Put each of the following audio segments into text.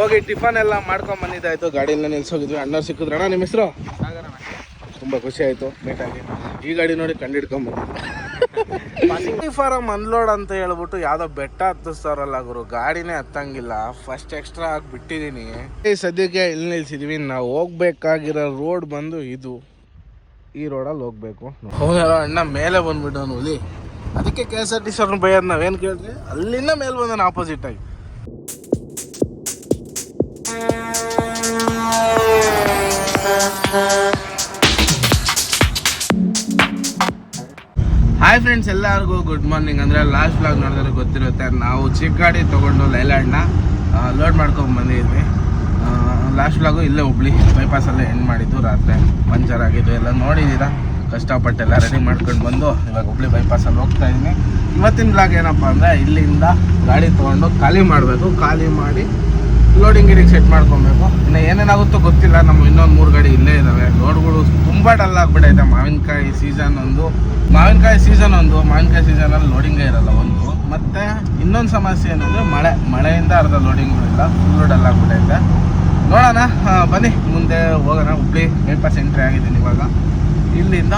ಹೋಗಿ ಟಿಫನ್ ಎಲ್ಲ ಮಾಡ್ಕೊಂಡ್ ಬಂದಿದ್ದಾಯ್ತು. ಗಾಡಿಯೆಲ್ಲ ನಿಲ್ಸೋಗಿದ್ವಿ. ಅಣ್ಣ ಸಿಕ್ಕಿದ್ರ. ಅಣ್ಣ ನಿಮ್ಮ ಹೆಸರು? ತುಂಬಾ ಖುಷಿ ಆಯ್ತು. ಮೀಟ್ ಆಗಿ. ಈ ಗಾಡಿ ನೋಡಿ ಕಂಡಿಡ್ಕೊಂಬಂದು ಫಾರಂ ಅನ್ಲೋಡ್ ಅಂತ ಹೇಳ್ಬಿಟ್ಟು ಯಾವ್ದೋ ಬೆಟ್ಟ ಹತ್ತಿಸ್ತಾರಲ್ಲ ಗುರು. ಗಾಡಿನೇ ಹತ್ತಂಗಿಲ್ಲ. ಫಸ್ಟ್ ಎಕ್ಸ್ಟ್ರಾ ಆಗಿ ಬಿಟ್ಟಿದ್ದೀನಿ ಈ ಸದ್ಯಕ್ಕೆ ಇಲ್ಲಿ ನಿಲ್ಸಿದೀವಿ. ನಾವು ಹೋಗ್ಬೇಕಾಗಿರೋ ರೋಡ್ ಬಂದು ಇದು. ಈ ರೋಡಲ್ಲಿ ಹೋಗ್ಬೇಕು. ಹೋಗಲ್ಲ ಅಣ್ಣ ಮೇಲೆ ಬಂದ್ಬಿಟ್ಟು ಹುಲಿ. ಅದಕ್ಕೆ K S R T C ಅವ್ರನ್ನ ಬೈಯೋದು ನಾವೇನು ಕೇಳಿದ್ರಿ ಅಲ್ಲಿಂದ ಮೇಲೆ ಬಂದಾನ ಆಪೋಸಿಟ್ ಆಗಿ. ಹಾಯ್ ಫ್ರೆಂಡ್ಸ್ ಎಲ್ಲರಿಗೂ ಗುಡ್ ಮಾರ್ನಿಂಗ್ ಅಂದರೆ ಲಾಸ್ಟ್ ಬ್ಲಾಗ್ ನೋಡಿದ್ರೆ ಗೊತ್ತಿರುತ್ತೆ, ನಾವು ಚಿಕ್ಕ ಗಾಡಿ ತೊಗೊಂಡು ಲೈಲ್ಯಾಂಡ್ನ ಲೋಡ್ ಮಾಡ್ಕೊಂಡು ಬಂದಿದ್ವಿ. ಲಾಸ್ಟ್ ಬ್ಲಾಗು ಇಲ್ಲೇ ಹುಬ್ಳಿ ಬೈಪಾಸಲ್ಲೇ ಎಂಡ್ ಮಾಡಿದ್ದು ರಾತ್ರಿ. ಪಂಚರ್ ಆಗಿದ್ದು ಎಲ್ಲ ನೋಡಿದ್ದೀರಾ ಕಷ್ಟಪಟ್ಟೆಲ್ಲ ರೆಡಿ ಮಾಡ್ಕೊಂಡು ಬಂದು ಇವಾಗ ಹುಬ್ಳಿ ಬೈಪಾಸಲ್ಲಿ ಹೋಗ್ತಾ ಇದ್ದೀನಿ ಇವತ್ತಿನ ಬ್ಲಾಗ್ ಏನಪ್ಪ ಅಂದರೆ ಇಲ್ಲಿಂದ ಗಾಡಿ ತೊಗೊಂಡು ಖಾಲಿ ಮಾಡಬೇಕು. ಖಾಲಿ ಮಾಡಿ ಲೋಡಿಂಗ್ ಗಿಡಿಂಗ್ ಸೆಟ್ ಮಾಡ್ಕೊಬೇಕು. ಇನ್ನು ಏನೇನಾಗುತ್ತೋ ಗೊತ್ತಿಲ್ಲ ನಮ್ಮ ಇನ್ನೊಂದು ಮೂರು ಗಾಡಿ ಇಲ್ಲೇ ಇದ್ದಾವೆ ಲೋಡ್ಗಳು ತುಂಬ ಡಲ್ ಆಗ್ಬಿಟ್ಟೈತೆ ಮಾವಿನಕಾಯಿ ಸೀಸನ್ ಒಂದು. ಮಾವಿನಕಾಯಿ ಸೀಸನ್ ಒಂದು. ಮಾವಿನಕಾಯಿ ಸೀಸನಲ್ಲಿ ಲೋಡಿಂಗೇ ಇರಲ್ಲ ಒಂದು. ಮತ್ತು ಇನ್ನೊಂದು ಸಮಸ್ಯೆ ಏನಂದರೆ ಮಳೆ, ಮಳೆಯಿಂದ ಅರ್ಧ ಲೋಡಿಂಗ್ಗಳಿಲ್ಲ ಫುಲ್ಲು ಡಲ್ ಆಗ್ಬಿಟ್ಟೈತೆ ನೋಡೋಣ ಬನ್ನಿ. ಮುಂದೆ ಹೋಗೋಣ. ಹುಬ್ಳಿ ಬೈಪಾಸ್ ಎಂಟ್ರಿ ಆಗಿದ್ದೀನಿ ಇವಾಗ. ಇಲ್ಲಿಂದ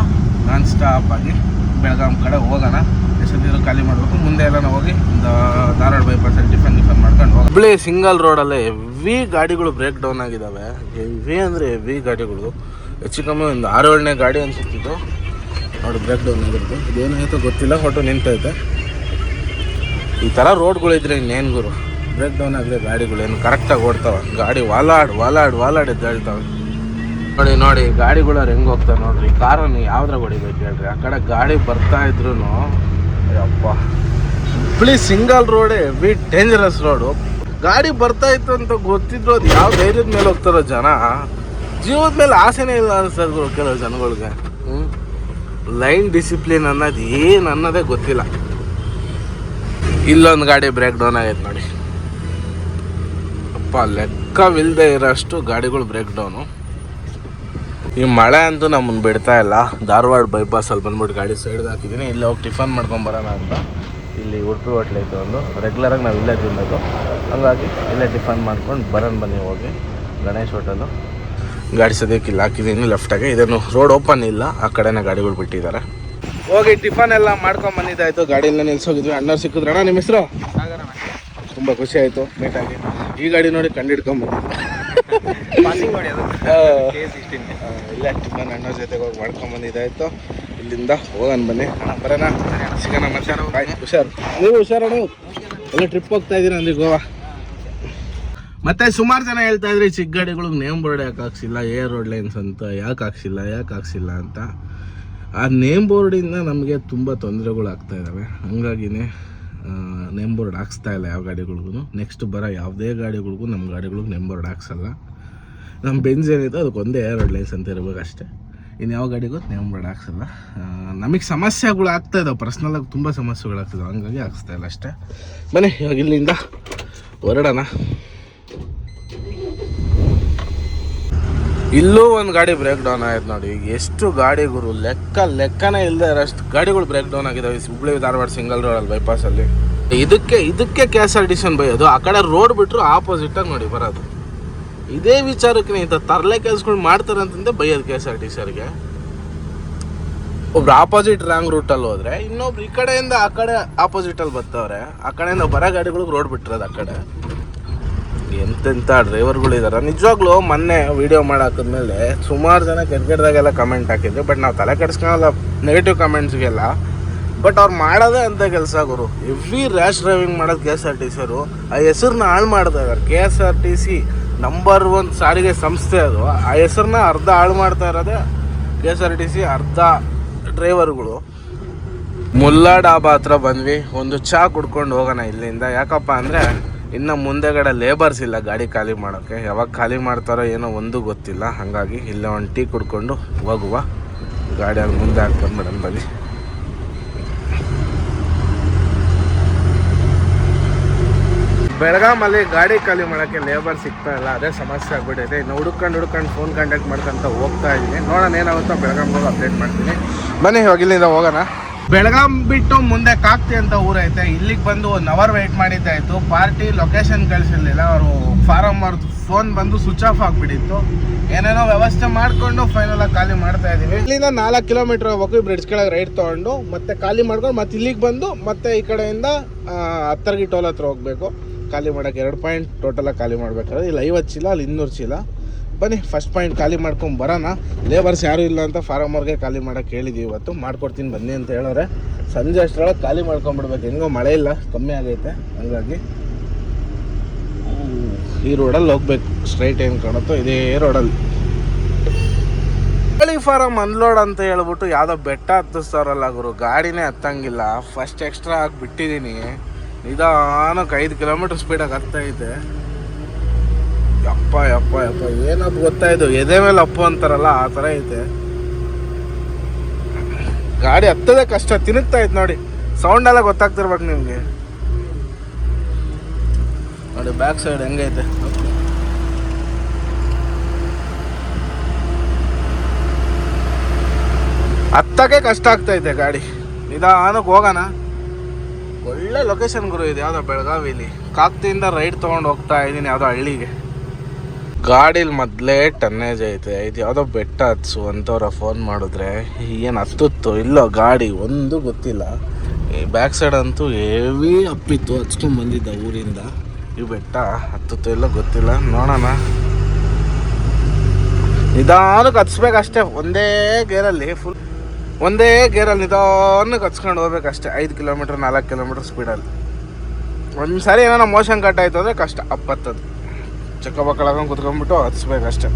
ನಾನ್ ಸ್ಟಾಪ್ ಆಗಿ ಬೆಳಗಾಂ ಕಡೆ ಹೋಗೋಣ. ಎಷ್ಟೊತ್ತಿದ್ರು ಖಾಲಿ ಮಾಡಬೇಕು. ಮುಂದೆ ಎಲ್ಲ ನಾವು ಹೋಗಿ ಧಾರವಾಡ ಬೈಪಾಸ್ ಅಲ್ಲಿ ಟಿಫನ್ ಟಿಫನ್ ಮಾಡ್ಕೊಂಡು ಹೋಗಿ ಹುಬ್ಳಿ ಸಿಂಗಲ್ ರೋಡಲ್ಲೇ ಹೆವಿ ಗಾಡಿಗಳು ಬ್ರೇಕ್ ಡೌನ್ ಆಗಿದ್ದಾವೆ ಹೆವಿ ಅಂದರೆ ಹೆವಿ ಗಾಡಿಗಳು. ಹೆಚ್ಚು ಕಮ್ಮಿ ಒಂದು ಆರು ಏಳನೇ ಗಾಡಿ ಅನಿಸುತ್ತಿತ್ತು. ನೋಡಿ ಬ್ರೇಕ್ ಡೌನ್ ಆಗಿರುತ್ತೆ ಇದೇನಾಯಿತು ಗೊತ್ತಿಲ್ಲ ಹೊಟ್ಟು ನಿಂತೈತೆ. ಈ ಥರ ರೋಡ್ಗಳಿದ್ರೆ ಇನ್ನೇನು ಗುರು? ಬ್ರೇಕ್ ಡೌನ್ ಆಗಿದೆ ಗಾಡಿಗಳು ಏನು ಕರೆಕ್ಟಾಗಿ ಓಡ್ತಾವೆ. ಗಾಡಿ ವಾಲಾಡ್ ವಾಲಾಡ್ ವಾಲಾಡ್ ಎದ್ದೇಳ್ತಾವೆ ನೋಡಿ ನೋಡಿ ಗಾಡಿಗಳು ಹೆಂಗೆ ಹೋಗ್ತಾರೆ ನೋಡ್ರಿ. ಕಾರನ್ನು ಯಾವ್ದ್ರಾಗ ಹೊಡಿಬೇಕು ಹೇಳ್ರಿ? ಆ ಕಡೆ ಗಾಡಿ ಬರ್ತಾ ಇದ್ರು Hubli single road V dangerous road. ಗಾಡಿ ಬರ್ತಾ ಇತ್ತು ಅಂತ ಗೊತ್ತಿದ್ರು ಅದು ಯಾವ ಧೈರ್ಯದ ಮೇಲೆ ಹೋಗ್ತಾರೋ ಜನ. ಜೀವದ ಮೇಲೆ ಆಸೆನೇ ಇಲ್ಲ ಅನ್ಸರ್ ಗುರು ಕೆಲವು ಜನಗಳಿಗೆ. ಲೈನ್ ಡಿಸಿಪ್ಲಿನ್ ಅನ್ನೋದು ಏನು ಅನ್ನೋದೇ ಗೊತ್ತಿಲ್ಲ. ಇಲ್ಲೊಂದು ಗಾಡಿ ಬ್ರೇಕ್ ಡೌನ್ ಆಗೈತೆ ನೋಡಿ. ಅಪ್ಪ ಲೆಕ್ಕವಿಲ್ಲದೆ ಇರೋಷ್ಟು ಗಾಡಿಗಳು ಬ್ರೇಕ್ ಡೌನು ಈ ಮಳೆ ಅಂತೂ ನಮ್ಮನ್ನು ಬಿಡ್ತಾ ಇಲ್ಲ. ಧಾರವಾಡ ಬೈಪಾಸಲ್ಲಿ ಬಂದ್ಬಿಟ್ಟು ಗಾಡಿ ಸೈಡ್ಗೆ ಹಾಕಿದ್ದೀನಿ ಇಲ್ಲಿ ಹೋಗಿ ಟಿಫನ್ ಮಾಡ್ಕೊಂಡು ಬರೋಣ ಅಂತ. ಇಲ್ಲಿ ಉಡುಪಿ ಹೋಟ್ಲ್ ಐತೆ ಒಂದು. ರೆಗ್ಯುಲರಾಗಿ ನಾವು ಇಲ್ಲೇ ತಿನ್ನೋದು. ಹಂಗಾಗಿ ಇಲ್ಲೇ ಟಿಫನ್ ಮಾಡ್ಕೊಂಡು ಬರೋಣ ಬನ್ನಿ ಹೋಗಿ. ಗಣೇಶ್ ಹೋಟೆಲು ಗಾಡಿ ಸದ್ಯಕ್ಕೆ ಇಲ್ಲಿ ಹಾಕಿದ್ದೀನಿ ಲೆಫ್ಟಾಗೆ ಇದನ್ನು ರೋಡ್ ಓಪನ್ ಇಲ್ಲ. ಆ ಕಡೆನೇ ಗಾಡಿಗಳು ಬಿಟ್ಟಿದ್ದಾರೆ. ಹೋಗಿ ಟಿಫನ್ ಎಲ್ಲ ಮಾಡ್ಕೊಂಡು ಬಂದಿದ್ದಾಯ್ತು. ಗಾಡಿಯೆಲ್ಲ ನಿಲ್ಸೋಗಿದ್ವಿ. ಅಣ್ಣ ಸಿಕ್ಕಿದ್ರ. ಅಣ್ಣ ನಿಮ್ಮ ಹೆಸರು? ತುಂಬ ಖುಷಿ ಆಯಿತು. ಮೀಟಾಗಿ ಈ ಗಾಡಿ ನೋಡಿ ಕಂಡಿಡ್ಕೊಂಬಂದು ಇಲ್ಲೇ ಟಿಫನ್ ಅಣ್ಣ ಜೊತೆಗೆ ಹೋಗಿ ಮಾಡ್ಕೊಂಡ್ ಬಂದಿದ್ದಾಯ್ತು. ಇಲ್ಲಿಂದ ಹೋಗೋಣ ಬನ್ನಿ. ಅಣ್ಣ ಬರೋಣ. ಸಿಗೋಣ ಮತ್ತೆ ಹುಷಾರು. ನೀವು ಹುಷಾರು ನೀವು ಎಲ್ಲ ಟ್ರಿಪ್ ಹೋಗ್ತಾ ಇದ್ದೀರಾ ಅಂದ್ರೆ ಗೋವಾ? ಮತ್ತೆ ಸುಮಾರು ಜನ ಹೇಳ್ತಾ ಇದ್ರಿ ಚಿಕ್ಕ ಗಾಡಿಗಳಿಗೆ ನೇಮ್ ಬೋರ್ಡ್ ಯಾಕೆ ಹಾಕ್ಸಿಲ್ಲ ಏರ್ ರೋಡ್ ಲೈನ್ಸ್ ಅಂತ ಯಾಕೆ ಹಾಕ್ಸಿಲ್ಲ ಯಾಕೆ ಹಾಕ್ಸಿಲ್ಲ ಅಂತ. ಆ ನೇಮ್ ಬೋರ್ಡಿಂದ ನಮಗೆ ತುಂಬ ತೊಂದರೆಗಳು ಆಗ್ತಾ ಇದ್ದಾವೆ ಹಂಗಾಗಿನೇ ನೇಮ್ ಬೋರ್ಡ್ ಹಾಕ್ಸ್ತಾ ಇಲ್ಲ ಯಾವ ಗಾಡಿಗಳಿಗೂ ನೆಕ್ಸ್ಟ್ ಬರೋ ಯಾವುದೇ ಗಾಡಿಗಳಿಗೂ ನಮ್ಮ ಗಾಡಿಗಳಿಗೆ ನೇಮ್ ಬೋರ್ಡ್ ಹಾಕ್ಸಲ್ಲ. ನಮ್ಮ ಬೆಂಜ್ ಏನಿದೆ ಅದಕ್ಕೆ ಒಂದೇ ಎರಡು ಲೈಸ್ ಅಂತ ಇರಬೇಕು ಅಷ್ಟೇ. ಇನ್ನು ಯಾವ ಗಾಡಿಗೂ ನೇಮ್ ಬೋರ್ಡ್ ಹಾಕ್ಸಲ್ಲ. ನಮಗೆ ಸಮಸ್ಯೆಗಳು ಆಗ್ತಾ ಇದಾವೆ. ಪರ್ಸ್ನಲಾಗಿ ತುಂಬ ಸಮಸ್ಯೆಗಳು ಆಗ್ತಿದ್ದಾವೆ ಹಂಗಾಗಿ ಹಾಕ್ಸ್ತಾ ಇಲ್ಲ ಅಷ್ಟೇ. ಬನ್ನಿ, ಇವಾಗ ಇಲ್ಲಿಂದ ಹೊರಡೋಣ. ಇಲ್ಲೂ ಒಂದು ಗಾಡಿ ಬ್ರೇಕ್ ಡೌನ್ ಆಯ್ತು ನೋಡಿ. ಎಷ್ಟು ಗಾಡಿಗಳು ಲೆಕ್ಕ ಲೆಕ್ಕನೇ ಇಲ್ಲದೆ ಅಷ್ಟು ಗಾಡಿಗಳು ಬ್ರೇಕ್ ಡೌನ್ ಆಗಿದಾವೆ. ಈ ಹುಬ್ಳಿ ಧಾರವಾಡ ಸಿಂಗಲ್ ರೋಡಲ್ಲಿ ಬೈಪಾಸಲ್ಲಿ ಇದಕ್ಕೆ ಇದಕ್ಕೆ K S R T C ಬೈಯೋದು. ಆ ಕಡೆ ರೋಡ್ ಬಿಟ್ಟರು ಆಪೋಸಿಟಾಗಿ ನೋಡಿ ಬರೋದು. ಇದೇ ವಿಚಾರಕ್ಕೆ ಇಂಥ ತರಲೆ ಕೆಲಸಗಳು ಮಾಡ್ತಾರೆ ಅಂತಂದೇ ಬೈಯೋದು K S R T C ಅವ್ರಿಗೆ. ಒಬ್ರು ಆಪೋಸಿಟ್ ರಾಂಗ್ ರೂಟಲ್ಲಿ ಹೋದ್ರೆ, ಇನ್ನೊಬ್ರು ಈ ಕಡೆಯಿಂದ ಆ ಕಡೆ ಆಪೋಸಿಟಲ್ಲಿ ಬರ್ತವ್ರೆ ಆ ಕಡೆಯಿಂದ ಬರೋ ಗಾಡಿಗಳಿಗೆ ರೋಡ್ ಬಿಟ್ಟಿರೋದು ಆ ಕಡೆ. ಎಂತೆಂಥ ಡ್ರೈವರ್ಗಳು ಇದಾರೆ. ನಿಜವಾಗ್ಲೂ ಮೊನ್ನೆ ವೀಡಿಯೋ ಮಾಡಾಕಿದ್ಮೇಲೆ ಸುಮಾರು ಜನ ಕೆಟ್ಟ ಕೆಟ್ಟದಾಗೆಲ್ಲ ಕಮೆಂಟ್ ಹಾಕಿದ್ರು ಬಟ್ ನಾವು ತಲೆ ಕೆಡಿಸ್ಕೊಳಲ್ಲ ನೆಗೆಟಿವ್ ಕಮೆಂಟ್ಸ್ಗೆಲ್ಲ ಬಟ್ ಅವ್ರು ಮಾಡೋದೇ ಅಂತ ಕೆಲಸ ಗುರು. ಎವ್ರಿ ರ್ಯಾಶ್ ಡ್ರೈವಿಂಗ್ ಮಾಡೋದು K S R T C ಅವರು. ಆ ಹೆಸರನ್ನ ಹಾಳು ಮಾಡಿದಾಗ K S R T C number one ಸಾರಿಗೆ ಸಂಸ್ಥೆ ಅದು. ಆ ಹೆಸರನ್ನ ಅರ್ಧ ಹಾಳು ಮಾಡ್ತಾ ಇರೋದೇ K S R T C ಅರ್ಧ ಡ್ರೈವರ್ಗಳು. ಮುಲ್ಲಾ ಡಾಬಾ ಹತ್ರ ಬಂದ್ವಿ. ಒಂದು ಚಾ ಕುಡ್ಕೊಂಡು ಹೋಗೋಣ ಇಲ್ಲಿಂದ. ಯಾಕಪ್ಪ ಅಂದರೆ ಇನ್ನು ಮುಂದೆಗಡೆ ಲೇಬರ್ಸ್ ಇಲ್ಲ ಗಾಡಿ ಖಾಲಿ ಮಾಡೋಕ್ಕೆ ಯಾವಾಗ ಖಾಲಿ ಮಾಡ್ತಾರೋ ಏನೋ ಒಂದು ಗೊತ್ತಿಲ್ಲ. ಹಾಗಾಗಿ ಇಲ್ಲೇ ಒಂದು ಟೀ ಕುಡ್ಕೊಂಡು ಹೋಗುವ. ಗಾಡಿಯಾಗ ಮುಂದೆ ಹಾಕ್ಕೊಂಡು ಮೇಡಮ್ ಬನ್ನಿ. ಬೆಳಗಾಮಲ್ಲಿ ಗಾಡಿ ಖಾಲಿ ಮಾಡೋಕ್ಕೆ ಲೇಬರ್ ಸಿಗ್ತಾ ಇಲ್ಲ, ಅದೇ ಸಮಸ್ಯೆ ಆಗ್ಬಿಟ್ಟಿದೆ. ಇನ್ನು ಹುಡ್ಕೊಂಡು ಹುಡ್ಕೊಂಡು ಫೋನ್ ಕಾಂಟ್ಯಾಕ್ಟ್ ಮಾಡ್ಕೊಂತ ಹೋಗ್ತಾ ಇದ್ದೀನಿ. ನೋಡೋಣ ಏನಾಗುತ್ತೋ ಬೆಳಗಾಮ್ಗೆ ಹೋಗಿ ಅಪ್ಡೇಟ್ ಮಾಡ್ತೀನಿ. ಬನ್ನಿ, ಇವಾಗ ಇಲ್ಲಿಂದ ಹೋಗೋಣ. ಬೆಳಗಾಂ ಬಿಟ್ಟು ಮುಂದೆ ಕಾಕ್ತಿ ಅಂತ ಊರೈತೆ. ಇಲ್ಲಿಗೆ ಬಂದು ಒನ್ ಅವರ್ ವೆಯ್ಟ್ ಮಾಡಿದ್ದಾಯ್ತು ಪಾರ್ಟಿ ಲೊಕೇಶನ್ ಕಳಿಸಿರ್ಲಿಲ್ಲ. ಅವರು ಫಾರಮ್ ಅವ್ರದ್ದು ಫೋನ್ ಬಂದು ಸ್ವಿಚ್ ಆಫ್ ಆಗಿಬಿಟ್ಟಿತ್ತು. ಏನೇನೋ ವ್ಯವಸ್ಥೆ ಮಾಡಿಕೊಂಡು ಫೈನಲ್ ಆಗಿ ಖಾಲಿ ಮಾಡ್ತಾ ಇದೀವಿ. ಇಲ್ಲಿಂದ ನಾಲ್ಕು ಕಿಲೋಮೀಟರ್ ಹೋಗ್ಬೇಕು ಬ್ರಿಡ್ಜ್ ಕೆಳಗೆ ರೈಟ್ ತೊಗೊಂಡು, ಮತ್ತೆ ಖಾಲಿ ಮಾಡ್ಕೊಂಡು ಮತ್ತೆ ಇಲ್ಲಿಗೆ ಬಂದು ಮತ್ತೆ ಈ ಕಡೆಯಿಂದ ಹತ್ತರ್ಗಿ ಟೋಲ್ ಹತ್ರ ಹೋಗ್ಬೇಕು. ಖಾಲಿ ಮಾಡೋಕೆ ಎರಡು ಪಾಯಿಂಟ್ ಟೋಟಲಾಗಿ ಖಾಲಿ ಮಾಡಬೇಕಾದ್ರೆ ಇಲ್ಲಿ, ಐವತ್ತು ಚೀಲ, ಅಲ್ಲಿ ಇನ್ನೂರು ಚೀಲ. ಬನ್ನಿ ಫಸ್ಟ್ ಪಾಯಿಂಟ್ ಖಾಲಿ ಮಾಡ್ಕೊಂಡು ಬರೋಣ. ಲೇಬರ್ಸ್ ಯಾರೂ ಇಲ್ಲ ಅಂತ ಫಾರಮ್ ಅವ್ರಿಗೆ ಖಾಲಿ ಮಾಡೋಕ್ಕೆ ಹೇಳಿದ್ದೀವಿ ಇವತ್ತು. ಮಾಡ್ಕೊಡ್ತೀನಿ, ಬನ್ನಿ ಅಂತ ಹೇಳೋರೆ. ಸಂಜೆ ಅಷ್ಟರೊಳಗೆ ಖಾಲಿ ಮಾಡ್ಕೊಂಬಿಡ್ಬೇಕು ಹೆಂಗೋ ಮಳೆ ಇಲ್ಲ, ಕಮ್ಮಿ ಆಗೈತೆ, ಹಂಗಾಗಿ. ಈ ರೋಡಲ್ಲಿ ಹೋಗ್ಬೇಕು. ಸ್ಟ್ರೈಟ್ ಏನು ಕಾಣುತ್ತೋ ಇದೇ ರೋಡಲ್ಲಿ ಕೋಳಿ ಫಾರಮ್ ಅನ್ಲೋಡ್ ಅಂತ ಹೇಳ್ಬಿಟ್ಟು ಯಾವುದೋ ಬೆಟ್ಟ ಹತ್ತಿಸ್ತಾರಲ್ಲ ಗುರು. ಗಾಡಿನೇ ಹತ್ತಂಗಿಲ್ಲ. ಫಸ್ಟ್ ಎಕ್ಸ್ಟ್ರಾ ಹಾಕಿ ಬಿಟ್ಟಿದ್ದೀನಿ ನಿಧಾನಕ್ಕೆ ಐದು ಕಿಲೋಮೀಟರ್ ಸ್ಪೀಡಾಗಿ ಹತ್ತೈತೆ ಯಪ್ಪ ಯಪ್ಪ ಯಪ್ಪ, ಏನಪ್ಪ ಗೊತ್ತಾಯ್ತು ಎದೆ ಮೇಲೆ ಅಪ್ಪು ಅಂತಾರಲ್ಲ, ಆ ಥರ ಐತೆ ಗಾಡಿ ಹತ್ತದೇ ಕಷ್ಟ, ತಿನ್ನುತ್ತಾ ಇತ್ತು ನೋಡಿ. ಸೌಂಡ್ ಎಲ್ಲ ಗೊತ್ತಾಗ್ತಿರ್ಬೇಕು ನಿಮಗೆ. ನೋಡಿ ಬ್ಯಾಕ್ ಸೈಡ್ ಹೆಂಗೈತೆ? ಹತ್ತಕ್ಕೆ ಕಷ್ಟ ಆಗ್ತಾ ಇದೆ ಗಾಡಿ. ನಿಧಾನಕ್ಕೆ ಹೋಗೋಣ. ಒಳ್ಳೆ ಲೊಕೇಶನ್ ಗುರು ಇದು, ಯಾವುದೋ ಬೆಳಗಾವಿಲಿ. ಕಾಕ್ತಿಯಿಂದ ರೈಡ್ ತಗೊಂಡು ಹೋಗ್ತಾ ಇದ್ದೀನಿ, ಯಾವುದೋ ಹಳ್ಳಿಗೆ. ಗಾಡೀಲಿ ಮೊದಲೇ ಟನ್ನೇಜ್ ಐತೆ, ಇದು ಯಾವುದೋ ಬೆಟ್ಟ ಹತ್ಸು ಅಂತವ್ರ ಫೋನ್ ಮಾಡಿದ್ರೆ, ಏನು ಹತ್ತುತ್ತೋ ಇಲ್ಲೋ ಗಾಡಿ, ಒಂದು ಗೊತ್ತಿಲ್ಲ. ಬ್ಯಾಕ್ ಸೈಡ್ ಅಂತೂ ಹೆವಿ ಅಪ್ಪಿತ್ತು ಹಚ್ಕೊಂಡ್ ಬಂದಿದ್ದ ಊರಿಂದ. ಈ ಬೆಟ್ಟ ಹತ್ತುತ್ತೋ ಇಲ್ಲೋ ಗೊತ್ತಿಲ್ಲ, ನೋಡೋಣ. ನಿಧಾನಕ್ಕೆ ಹತ್ಸ್ಬೇಕಷ್ಟೇ, ಒಂದೇ ಗೇರಲ್ಲಿ ಫುಲ್ ಒಂದೇ ಗೇರಲ್ಲಿ ನಿಧಾನಕ್ಕೆ ಹಚ್ಕೊಂಡು ಹೋಗ್ಬೇಕಷ್ಟೇ. ಐದು ಕಿಲೋಮೀಟ್ರ್, ನಾಲ್ಕು ಕಿಲೋಮೀಟ್ರ್ ಸ್ಪೀಡಲ್ಲಿ. ಒಂದು ಸಾರಿ ಏನೋ ಮೋಷನ್ ಕಟ್ ಆಯ್ತು ಅಂದರೆ ಕಷ್ಟ, ಅಪ್ಪತ್ತದು. ಚಕ್ಕ ಬಕ್ಕಳಾಗ ಕುತ್ಕೊಂಡ್ಬಿಟ್ಟು ಹತ್ಸ್ಬೇಕಷ್ಟೆ.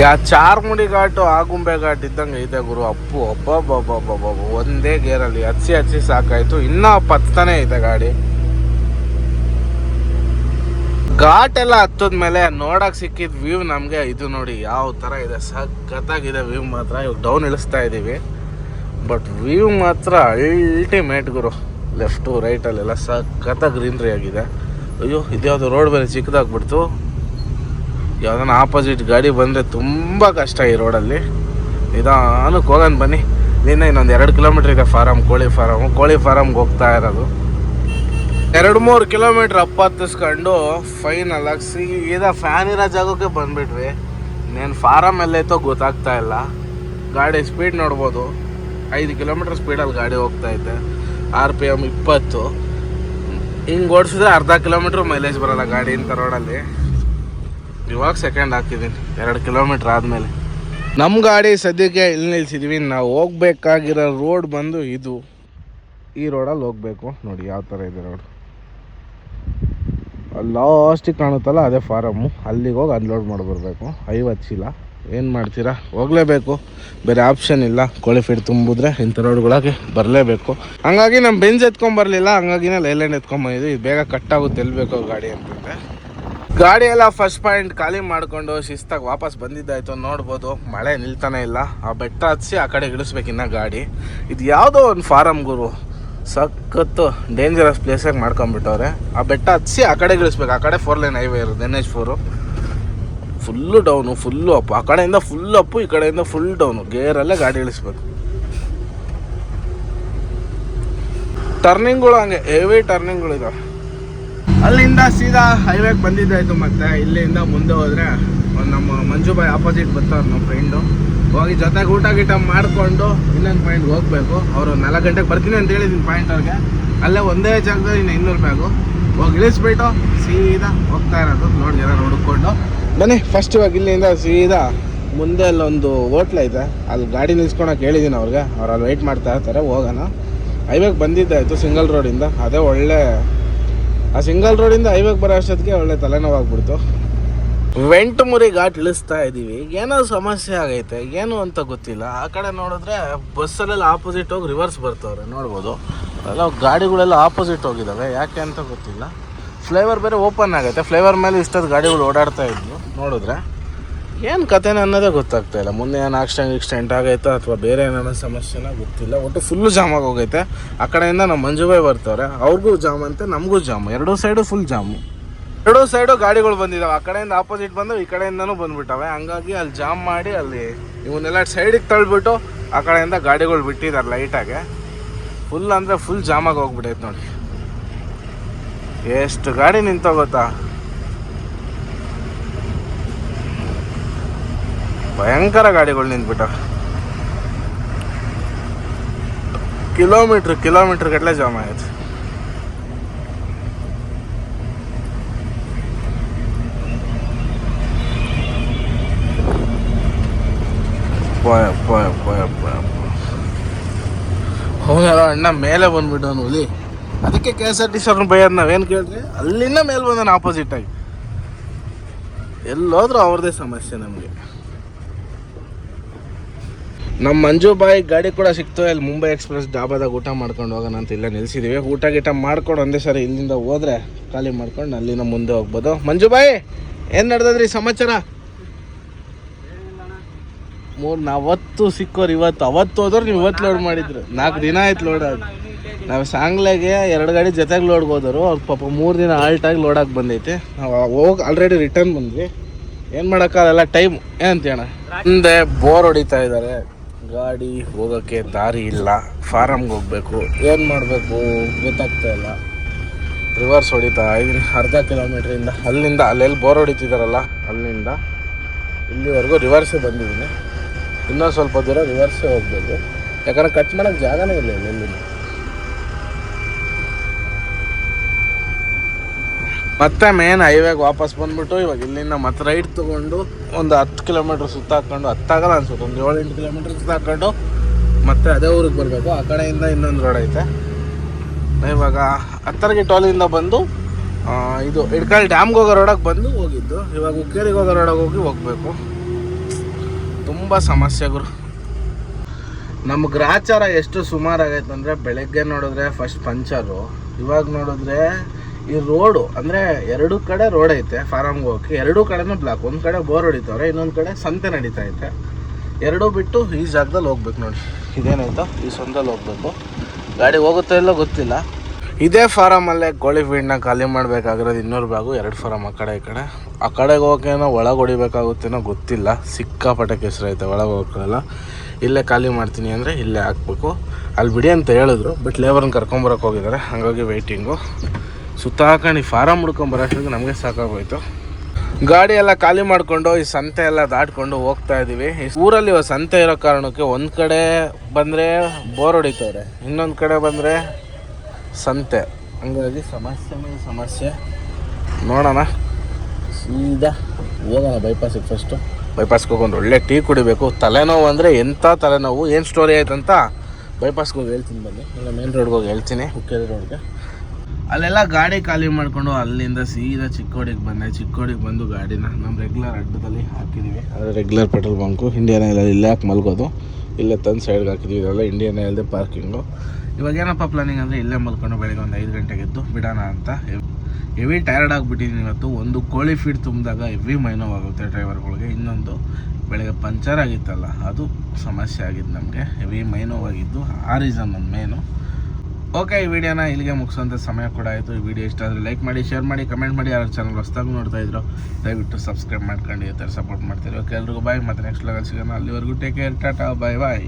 ಯಾ ಚಾರ್ಮುಡಿ ಘಾಟು ಆಗುಂಬೆ ಘಾಟ್ ಇದ್ದಂಗೆ ಇದೆ ಗುರು. ಅಪ್ಪು ಅಬ್ಬಬ್ಬಬ್ಬಬ್ಬ ಒಂದೇ ಗೇರಲ್ಲಿ ಹಚ್ಚಿ ಹಚ್ಚಿ ಸಾಕಾಯಿತು. ಇನ್ನೂ ಪತ್ತನೇ ಇದೆ ಗಾಡಿ. ಘಾಟ್ ಎಲ್ಲ ಹತ್ತದ್ಮೇಲೆ ನೋಡಕ್ ಸಿಕ್ಕಿದ ವ್ಯೂ ನಮಗೆ ಇದು ನೋಡಿ ಯಾವ ಥರ ಇದೆ. ಸಖತ್ತಾಗಿದೆ ವ್ಯೂ ಮಾತ್ರ. ಇವಾಗ ಡೌನ್ ಇಳಿಸ್ತಾ ಇದ್ದೀವಿ ಬಟ್ ವ್ಯೂ ಮಾತ್ರ ಅಲ್ಟಿಮೇಟ್ ಗುರು. ಲೆಫ್ಟು ರೈಟಲ್ಲೆಲ್ಲ ಸಖತ್ತಾಗಿ ಗ್ರೀನ್ರಿ ಆಗಿದೆ. ಅಯ್ಯೋ, ಇದ್ಯಾವುದು ರೋಡ್ ಬೇರೆ ಚಿಕ್ಕದಾಗ್ಬಿಡ್ತು. ಯಾವ್ದಾನ ಆಪೋಸಿಟ್ ಗಾಡಿ ಬಂದರೆ ತುಂಬ ಕಷ್ಟ ಈ ರೋಡಲ್ಲಿ ನಿಧಾನಕ್ಕೆ ಹೋಗೋಣ ಬನ್ನಿ. ಇಲ್ಲಿಂದ ಇನ್ನೊಂದು ಎರಡು ಕಿಲೋಮೀಟ್ರ್ ಇದೆ ಫಾರಮ್ ಕೋಳಿ ಫಾರಮ್ ಕೋಳಿ ಫಾರಮ್ಗೆ ಹೋಗ್ತಾ ಇರೋದು. ಎರಡು ಮೂರು ಕಿಲೋಮೀಟ್ರ್ ಅಪ್ಪ ಹತ್ತಿಸ್ಕೊಂಡು ಫೈನಲ್ ಆಗಿ ಸೀದಾ ಫ್ಯಾನ್ ಇರೋ ಜಾಗಕ್ಕೆ ಬಂದ್ಬಿಟ್ವಿ. ನೇನು ಫಾರಮ್ ಎಲ್ಲೈತೋ ಗೊತ್ತಾಗ್ತಾ ಇಲ್ಲ. ಗಾಡಿ ಸ್ಪೀಡ್ ನೋಡ್ಬೋದು. ಐದು ಕಿಲೋಮೀಟ್ರ್ ಸ್ಪೀಡಲ್ಲಿ ಗಾಡಿ ಹೋಗ್ತಾ ಐತೆ. ಆರ್ ಪಿ ಎಂ ಇಪ್ಪತ್ತು. ಹಿಂಗೆ ಓಡಿಸಿದ್ರೆ ಅರ್ಧ ಕಿಲೋಮೀಟ್ರ್ ಮೈಲೇಜ್ ಬರೋಲ್ಲ ಗಾಡಿ ಇಂಥ ರೋಡಲ್ಲಿ ಇವಾಗ ಸೆಕೆಂಡ್ ಹಾಕಿದ್ದೀನಿ ಎರಡು ಕಿಲೋಮೀಟ್ರ್ ಆದಮೇಲೆ. ನಮ್ಮ ಗಾಡಿ ಸದ್ಯಕ್ಕೆ ಇಲ್ಲಿ ನಿಲ್ಸಿದ್ವಿ. ನಾವು ಹೋಗ್ಬೇಕಾಗಿರೋ ರೋಡ್ ಬಂದು ಇದು. ಈ ರೋಡಲ್ಲಿ ಹೋಗ್ಬೇಕು. ನೋಡಿ ಯಾವ ಥರ ಇದೆ ರೋಡ್ ಲಾಸ್ಟಿಗೆ ಕಾಣುತ್ತಲ್ಲ ಅದೇ ಫಾರಮ್ಮು ಅಲ್ಲಿಗೆ ಹೋಗಿ ಅನ್ಲೋಡ್ ಮಾಡಿ ಬರಬೇಕು ಐವತ್ತು ಚೀಲ. ಏನು ಮಾಡ್ತೀರಾ? ಹೋಗಲೇಬೇಕು. ಬೇರೆ ಆಪ್ಷನ್ ಇಲ್ಲ. ಕೋಳಿ ಫೀಡ್ ತುಂಬಿದ್ರೆ ಇಂಥ ರೋಡ್ಗಳಾಗಿ ಬರಲೇಬೇಕು. ಹಂಗಾಗಿ ನಮ್ಮ ಬೆಂಜ್ ಎತ್ಕೊಂಬರ್ಲಿಲ್ಲ ಹಂಗಾಗಿನೇ ಲೈಲ್ಯಾಂಡ್ ಎತ್ಕೊಂಬಂದಿದ್ವಿ ಇದು ಬೇಗ ಕಟ್ ಆಗುತ್ತೆ. ಎಲ್ಲಿ ಗಾಡಿ ಅಂತಂದರೆ. ಗಾಡಿ ಎಲ್ಲ ಫಸ್ಟ್ ಪಾಯಿಂಟ್ ಖಾಲಿ ಮಾಡಿಕೊಂಡು ಶಿಸ್ತಾಗಿ ವಾಪಸ್ ಬಂದಿದ್ದಾಯ್ತು. ನೋಡ್ಬೋದು. ಮಳೆ ನಿಲ್ತಾನೆ ಇಲ್ಲ. ಆ ಬೆಟ್ಟ ಹತ್ಸಿ ಆ ಕಡೆ ಇಳಿಸ್ಬೇಕಿನ್ನ ಗಾಡಿ. ಇದು ಯಾವುದೋ ಒಂದು ಫಾರಮ್ ಗುರು. ಸಖತ್ತು ಡೇಂಜರಸ್ ಪ್ಲೇಸಾಗಿ ಮಾಡ್ಕೊಂಬಿಟ್ಟವ್ರೆ ಆ ಬೆಟ್ಟ ಹಚ್ಚಿ ಆ ಕಡೆ ಇಳಿಸ್ಬೇಕು. ಆ ಕಡೆ ಫೋರ್ ಲೈನ್ ಹೈವೇ ಇರೋದು N H four full down full up ಆ ಕಡೆಯಿಂದ ಫುಲ್ ಅಪ್ಪು ಈ ಕಡೆಯಿಂದ ಫುಲ್ ಡೌನು ಗೇರಲ್ಲೇ ಗಾಡಿ ಇಳಿಸ್ಬೇಕು. ಟರ್ನಿಂಗ್ಗಳು ಹಂಗೆ ಹೆವಿ ಟರ್ನಿಂಗ್ಗಳು ಇದಾವೆ ಅಲ್ಲಿಂದ ಸೀದಾ ಹೈವೇಗೆ ಬಂದಿದ್ದಾಯಿತು ಮತ್ತೆ, ಇಲ್ಲಿಂದ ಮುಂದೆ ಹೋದ್ರೆ ನಮ್ಮ ಮಂಜುಬಾಯಿ ಆಪೋಸಿಟ್ ಬರ್ತಾವ್ರು ನಮ್ಮ ಫ್ರೆಂಡು ಹೋಗಿ ಜೊತೆಗೆ ಊಟ ಗೀಟ ಮಾಡಿಕೊಂಡು ಇನ್ನೊಂದು ಪಾಯಿಂಟ್ಗೆ ಹೋಗಬೇಕು. ಅವರು ನಾಲ್ಕು ಗಂಟೆಗೆ ಬರ್ತೀನಿ ಅಂತ ಹೇಳಿದ್ದೀನಿ ಪಾಯಿಂಟ್ ಅವ್ರಿಗೆ. ಅಲ್ಲೇ ಒಂದೇ ಜಾಗದಲ್ಲಿ ಇನ್ನು ಇನ್ನೂರು ಬ್ಯಾಗು ಹೋಗಿ ಇಳಿಸ್ಬಿಟ್ಟು ಸೀದಾ ಹೋಗ್ತಾ ಇರೋದು. ನೋಡಿ ಜನ ಹುಡುಕೊಂಡು ಬನ್ನಿ ಫಸ್ಟ್ ಇವಾಗ ಇಲ್ಲಿಂದ ಸೀದಾ ಮುಂದೆ ಅಲ್ಲೊಂದು ಹೋಟ್ಲ್ ಐತೆ. ಅಲ್ಲಿ ಗಾಡಿ ನಿಲ್ಸ್ಕೊಳಕ್ಕೆ ಹೇಳಿದ್ದೀನಿ ಅವ್ರಿಗೆ. ಅವ್ರು ಅಲ್ಲಿ ವೆಯ್ಟ್ ಮಾಡ್ತಾ ಇರ್ತಾರೆ, ಹೋಗೋಣ. ಹೈವೇಗೆ ಬಂದಿದ್ದಾಯಿತು ಸಿಂಗಲ್ ರೋಡಿಂದ ಅದೇ ಒಳ್ಳೆ ಆ ಸಿಂಗಲ್ ರೋಡಿಂದ ಹೈವೇಗೆ ಬರೋ ಅಷ್ಟೊತ್ತಿಗೆ ಒಳ್ಳೆ ತಲೆನೋವಾಗ್ಬಿಡ್ತು. ವೆಂಟಮುರಿ ಘಾಟ್ ಇಳಿಸ್ತಾ ಇದ್ದೀವಿ ಏನೋ ಸಮಸ್ಯೆ ಆಗೈತೆ, ಏನು ಅಂತ ಗೊತ್ತಿಲ್ಲ. ಆ ಕಡೆ ನೋಡಿದ್ರೆ ಬಸ್ಸಲ್ಲೆಲ್ಲ ಆಪೋಸಿಟ್ ಹೋಗಿ ರಿವರ್ಸ್ ಬರ್ತವ್ರೆ, ನೋಡ್ಬೋದು. ಎಲ್ಲ ಗಾಡಿಗಳೆಲ್ಲ ಆಪೋಸಿಟ್ ಹೋಗಿದ್ದಾವೆ ಯಾಕೆ ಅಂತ ಗೊತ್ತಿಲ್ಲ. ಫ್ಲೇವರ್ ಬೇರೆ ಓಪನ್ ಆಗೈತೆ ಫ್ಲೇವರ್ ಮೇಲೆ ಇಷ್ಟೊಂದು ಗಾಡಿಗಳು ಓಡಾಡ್ತಾ ಇದ್ವು, ನೋಡಿದ್ರೆ. ಏನು ಕಥೆನ ಅನ್ನೋದೇ ಗೊತ್ತಾಗ್ತಾ ಇಲ್ಲ. ಮುಂದೆ ಏನು ಆಕ್ಸಿಡೆಂಟ್ ಎಕ್ಸ್ಟೆಂಟ್ ಆಗೈತೋ ಅಥವಾ ಬೇರೆ ಏನಾರ ಸಮಸ್ಯೆನ ಗೊತ್ತಿಲ್ಲ. ಒಟ್ಟು ಫುಲ್ಲು ಜಾಮ್ ಆಗೋಗೈತೆ. ಆ ಕಡೆಯಿಂದ ನಮ್ಮ ಮಂಜುಬಾಯಿ ಬರ್ತವ್ರೆ, ಅವ್ರಿಗೂ ಜಾಮ್ ಅಂತೆ, ನಮಗೂ ಜಾಮು ಎರಡೂ ಸೈಡು ಫುಲ್ ಜಾಮು ಎರಡೂ ಸೈಡು ಗಾಡಿಗಳು ಬಂದಿದ್ದಾವೆ ಆ ಕಡೆಯಿಂದ ಆಪೋಸಿಟ್ ಬಂದವು ಈ ಕಡೆಯಿಂದನೂ ಬಂದ್ಬಿಟ್ಟವೆ. ಹಂಗಾಗಿ ಅಲ್ಲಿ ಜಾಮ್ ಮಾಡಿ ಅಲ್ಲಿ ಇವನ್ನೆಲ್ಲ ಸೈಡಿಗೆ ತಳ್ಬಿಟ್ಟು ಆ ಕಡೆಯಿಂದ ಗಾಡಿಗಳು ಬಿಟ್ಟಿದ್ದಾರೆ ಲೈಟಾಗೆ ಫುಲ್ ಅಂದರೆ ಫುಲ್ ಜಾಮಾಗಿ ಹೋಗ್ಬಿಟ್ಟೈತೆ ನೋಡಿ. ಎಷ್ಟು ಗಾಡಿ ನಿಂತ ಗೊತ್ತಾ? ಭಯಂಕರ ಗಾಡಿಗಳು ನಿಂತ್ಬಿಟ್ಟ ಕಿಲೋಮೀಟ್ರ್ ಕಿಲೋಮೀಟ್ರ್ ಗಟ್ಟಲೆ ಜಾಮ್ ಆಯ್ತು. ಹೋಗಲ್ಲ ಅಣ್ಣ ಮೇಲೆ ಬಂದ್ಬಿಟ್ಟು ಹುಲಿ ಅದಕ್ಕೆ K S R T C ಅವ್ರನ್ನ ಬೈಯೋದು ನಾವೇನು ಕೇಳಿದ್ರಿ? ಅಲ್ಲಿಂದ ಮೇಲೆ ಬಂದಾನ ಆಪೋಸಿಟ್ ಆಗಿ. ಎಲ್ಲೋದ್ರೂ ಅವ್ರದ್ದೇ ಸಮಸ್ಯೆ ನಮಗೆ. ನಮ್ಮ ಮಂಜು ಬಾಯಿ ಗಾಡಿ ಕೂಡ ಸಿಕ್ತು. ಅಲ್ಲಿ ಮುಂಬೈ ಎಕ್ಸ್ಪ್ರೆಸ್ ಡಾಬಾದಾಗ ಊಟ ಮಾಡ್ಕೊಂಡು ಹೋಗೋಣ ಅಂತ ಇಲ್ಲ ನಿಲ್ಸಿದೀವಿ. ಊಟ ಗೀಟ ಮಾಡ್ಕೊಂಡು ಒಂದೇ ಸರಿ ಇಲ್ಲಿಂದ ಹೋದ್ರೆ ಖಾಲಿ ಮಾಡ್ಕೊಂಡು ಅಲ್ಲಿಂದ ಮುಂದೆ ಹೋಗ್ಬೋದು. ಮಂಜು ಬಾಯಿ, ಏನು ನಡೆದದ್ರಿ ಸಮಾಚಾರ? ಮೂರು ನಾವತ್ತು ಸಿಕ್ಕೋರು ಇವತ್ತು, ಅವತ್ತು ಹೋದ್ರೆ ನೀವು ಇವತ್ತು ಲೋಡ್ ಮಾಡಿದ್ರು. ನಾಲ್ಕು ದಿನ ಆಯ್ತು ಲೋಡ್ ನಾವು ಸಾಂಗ್ಲೆಗೆ ಎರಡು ಗಾಡಿ ಜೊತೆಗೆ ಲೋಡ್ಗೆ ಹೋದರು. ಅವ್ರು ಪಾಪ ಮೂರು ದಿನ ಆಲ್ಟಾಗಿ ಲೋಡಾಗಿ ಬಂದೈತೆ. ನಾವು ಹೋಗಿ ಆಲ್ರೆಡಿ ರಿಟರ್ನ್ ಬಂದ್ವಿ. ಏನು ಮಾಡೋಕ್ಕಾಗಲ್ಲ ಟೈಮ್ ಏನಂತೀಯಣ್ಣ ಮುಂದೆ ಬೋರ್ ಹೊಡಿತಾ ಇದ್ದಾರೆ ಗಾಡಿ ಹೋಗೋಕ್ಕೆ ದಾರಿ ಇಲ್ಲ. ಫಾರಮ್ಗೆ ಹೋಗ್ಬೇಕು. ಏನು ಮಾಡಬೇಕು? ಗೊತ್ತಾಗ್ತಾ ಇಲ್ಲ. ರಿವರ್ಸ್ ಹೊಡಿತಾ ಇದ್ರಿ ಅರ್ಧ ಕಿಲೋಮೀಟ್ರಿಂದ ಅಲ್ಲಿಂದ ಅಲ್ಲೆಲ್ಲಿ ಬೋರ್ ಹೊಡಿತಿದಾರಲ್ಲ, ಅಲ್ಲಿಂದ ಇಲ್ಲಿವರೆಗೂ ರಿವರ್ಸೇ ಬಂದಿದ್ದೀನಿ ಇನ್ನೂ ಸ್ವಲ್ಪ ದೂರ ರಿವರ್ಸೇ ಹೋಗ್ಬೇಕು. ಯಾಕಂದ್ರೆ ಕಟ್ ಮಾಡೋಕ್ಕೆ ಜಾಗನೇ ಇಲ್ಲ ಇಲ್ಲಿ ಮತ್ತೆ ಮೇನ್ ಹೈವೇಗೆ ವಾಪಸ್ ಬಂದ್ಬಿಟ್ಟು ಇವಾಗ ಇಲ್ಲಿಂದ ಮತ್ತೆ ರೈಟ್ ತೊಗೊಂಡು ಒಂದು ಹತ್ತು ಕಿಲೋಮೀಟ್ರ್ ಸುತ್ತಾಕೊಂಡು ಹತ್ತಾಗಲ್ಲ ಅನ್ಸುತ್ತೆ, ಒಂದು ಏಳು ಎಂಟು ಕಿಲೋಮೀಟ್ರ್ ಸುತ್ತಾಕೊಂಡು ಮತ್ತೆ ಅದೇ ಊರಿಗೆ ಬರಬೇಕು. ಆ ಕಡೆಯಿಂದ ಇನ್ನೊಂದು ರೋಡ್ ಐತೆ. ಇವಾಗ ಹತ್ತರಗಿ ಟೋಲಿಂದ ಬಂದು ಇದು ಇಡ್ಕಲ್ ಡ್ಯಾಮ್ಗೆ ಹೋಗೋ ರೋಡಕ್ಕೆ ಬಂದು ಹೋಗಿದ್ದು. ಇವಾಗ ಉಕ್ಕೇರಿಗೆ ಹೋಗೋ ರೋಡಕ್ಕೆ ಹೋಗಿ ಹೋಗಬೇಕು. ತುಂಬ ಸಮಸ್ಯೆಗಳು ನಮ್ಮ ಗ್ರಾಚಾರ ಎಷ್ಟು ಸುಮಾರು ಆಗೈತೆ ಅಂದರೆ ಬೆಳಗ್ಗೆ ನೋಡಿದ್ರೆ ಫಸ್ಟ್ ಪಂಚರು, ಇವಾಗ ನೋಡಿದ್ರೆ ಈ ರೋಡು ಅಂದರೆ ಎರಡು ಕಡೆ ರೋಡ್ ಐತೆ ಫಾರಮ್ಗೆ ಹೋಗಿ ಎರಡೂ ಕಡೆನೂ ಬ್ಲಾಕ್ ಒಂದು ಕಡೆ ಬೋರ್ ಹೊಡಿತಾವ್ರೆ, ಇನ್ನೊಂದು ಕಡೆ ಸಂತೆ ನಡೀತಾ ಐತೆ. ಎರಡೂ ಬಿಟ್ಟು ಈ ಜಾಗದಲ್ಲಿ ಹೋಗ್ಬೇಕು ನೋಡಿ. ಇದೇನಾಯ್ತು? ಈ ಸೊಂದಲ್ಲಿ ಹೋಗ್ಬೇಕು. ಗಾಡಿ ಹೋಗುತ್ತೋ ಇಲ್ಲೋ ಗೊತ್ತಿಲ್ಲ. ಇದೇ ಫಾರಮಲ್ಲೇ ಕೋಳಿ ಫೀಡ್ನ ಖಾಲಿ ಮಾಡಬೇಕಾಗಿರೋದು ಇನ್ನೂರು ಬ್ಯಾಗು ಎರಡು ಫಾರಮ್ ಆ ಕಡೆ ಈ ಕಡೆ. ಆ ಕಡೆಗೆ ಹೋಗೋಕೇನೋ ಒಳಗೆ ಹೊಡಿಬೇಕಾಗುತ್ತೇನೋ ಗೊತ್ತಿಲ್ಲ. ಸಿಕ್ಕಾಪಟ್ಟೆ ಕೆಸರು ಐತೆ ಒಳಗೆ ಹೋಗೋಕ್ಕಾಗಲ್ಲ ಇಲ್ಲೇ ಖಾಲಿ ಮಾಡ್ತೀನಿ ಅಂದರೆ ಇಲ್ಲೇ ಹಾಕ್ಬೇಕು. ಅಲ್ಲಿ ಬಿಡಿ ಅಂತ ಹೇಳಿದ್ರು, ಬಟ್ ಲೇಬರ್ನ ಕರ್ಕೊಂಬರಕ್ಕೆ ಹೋಗಿದ್ದಾರೆ. ಹಾಗಾಗಿ ವೆಯ್ಟಿಂಗು ಸುತ್ತ ಹಾಕೊಂಡು ಈ ಫಾರಮ್ ಹುಡ್ಕೊಂಬರೋಷ್ಟಿಗೆ ನಮಗೆ ಸಾಕಾಗೋಯ್ತು. ಗಾಡಿ ಎಲ್ಲ ಖಾಲಿ ಮಾಡಿಕೊಂಡು, ಈ ಸಂತೆ ಎಲ್ಲ ದಾಟ್ಕೊಂಡು ಹೋಗ್ತಾ ಇದ್ದೀವಿ ಈ ಊರಲ್ಲಿ ಇವಾಗ ಸಂತೆ ಇರೋ ಕಾರಣಕ್ಕೆ ಒಂದು ಕಡೆ ಬಂದರೆ ಬೋರ್ ಹೊಡಿತವ್ರೆ. ಇನ್ನೊಂದು ಕಡೆ ಬಂದರೆ ಸಂತೆ. ಹಂಗಾಗಿ ಸಮಸ್ಯೆ ಮೇಲೆ ಸಮಸ್ಯೆ. ನೋಡೋಣ. ಸೀದಾ ಹೋಗೋಣ ಬೈಪಾಸಿಗೆ ಫಸ್ಟು ಬೈಪಾಸ್ಗೆ ಹೋಗೊಂಡು ಒಳ್ಳೆ ಟೀ ಕುಡಿಬೇಕು. ತಲೆನೋವು ಅಂದರೆ ಎಂಥ ತಲೆನೋವು ಏನು ಸ್ಟೋರಿ ಆಯ್ತಂತ ಬೈಪಾಸ್ಗೆ ಹೋಗಿ ಹೇಳ್ತೀನಿ ಬನ್ನಿ. ಇಲ್ಲ ಮೇನ್ ರೋಡ್ಗೆ ಹೋಗಿ ಹೇಳ್ತೀನಿ. ಹುಕ್ಕೇರಿ ರೋಡ್ಗೆ ಅಲ್ಲೆಲ್ಲ ಗಾಡಿ ಖಾಲಿ ಮಾಡಿಕೊಂಡು ಅಲ್ಲಿಂದ ಸೀದಾ ಚಿಕ್ಕೋಡಿಗೆ ಬಂದೆ. ಚಿಕ್ಕೋಡಿಗೆ ಬಂದು ಗಾಡಿನ ನಮ್ಮ ರೆಗ್ಯುಲರ್ ಅಡ್ಡದಲ್ಲಿ ಹಾಕಿದ್ದೀವಿ ಅದು regular petrol bunk Indian oil ಇಲ್ಲೇ ಹಾಕಿ ಮಲ್ಗೋದು. ಇಲ್ಲೇ ತಂದು ಸೈಡ್ಗೆ ಹಾಕಿದ್ದೀವಿ ಇದೆಲ್ಲ ಇಂಡಿಯನ್ ಆಯಿಲ್ದೆ ಪಾರ್ಕಿಂಗು ಇವಾಗ ಏನಪ್ಪ ಪ್ಲಾನಿಂಗ್ ಅಂದರೆ ಇಲ್ಲೇ ಮಲ್ಕೊಂಡು ಬೆಳಗ್ಗೆ ಒಂದು ಐದು ಗಂಟೆಗೆ ಎದ್ದು ಬಿಡೋಣ ಅಂತ. ಹೆವಿ ಟೈರ್ಡ್ ಆಗಿಬಿಟ್ಟಿದ್ದೀನಿ ಇವತ್ತು. ಒಂದು ಕೋಳಿ ಫೀಡ್ ತುಂಬಿದಾಗ ಹೆವಿ ಮೈನೋವಾಗುತ್ತೆ ಡ್ರೈವರ್ಗಳಿಗೆ ಇನ್ನೊಂದು ಬೆಳಗ್ಗೆ ಪಂಚರ್ ಆಗಿತ್ತಲ್ಲ, ಅದು ಸಮಸ್ಯೆ ಆಗಿದ್ದು ನಮಗೆ. ಹೆವಿ ಮೈನೋವಾಗಿದ್ದು ಆ ರೀಸನ್ ಒಂದು ಮೇನು ಓಕೆ ಈ ವಿಡಿಯೋನ ಇಲ್ಲಿಗೆ ಮುಗಿಸೋಂಥ ಸಮಯ ಕೂಡ ಆಯಿತು. ಈ ವಿಡಿಯೋ ಇಷ್ಟ ಆದರೆ ಲೈಕ್ ಮಾಡಿ ಶೇರ್ ಮಾಡಿ ಕಮೆಂಟ್ ಮಾಡಿ. ಯಾರು ಚಾನಲ್ ಹೊಸ್ದಾಗಿ ನೋಡ್ತಾ ಇದ್ರು, ದಯವಿಟ್ಟು ಸಬ್ಸ್ಕ್ರೈಬ್ ಮಾಡ್ಕೊಂಡು ಈ ಥರ ಸಪೋರ್ಟ್ ಮಾಡ್ತೀರಿ. ಓಕೆ ಎಲ್ರಿಗೂ ಬಾಯ್ ಮತ್ತೆ ನೆಕ್ಸ್ಟ್ ಲೆವೆಲ್ ಸಿಗೋಣ. ಅಲ್ಲಿವರೆಗೂ take care tata bye bye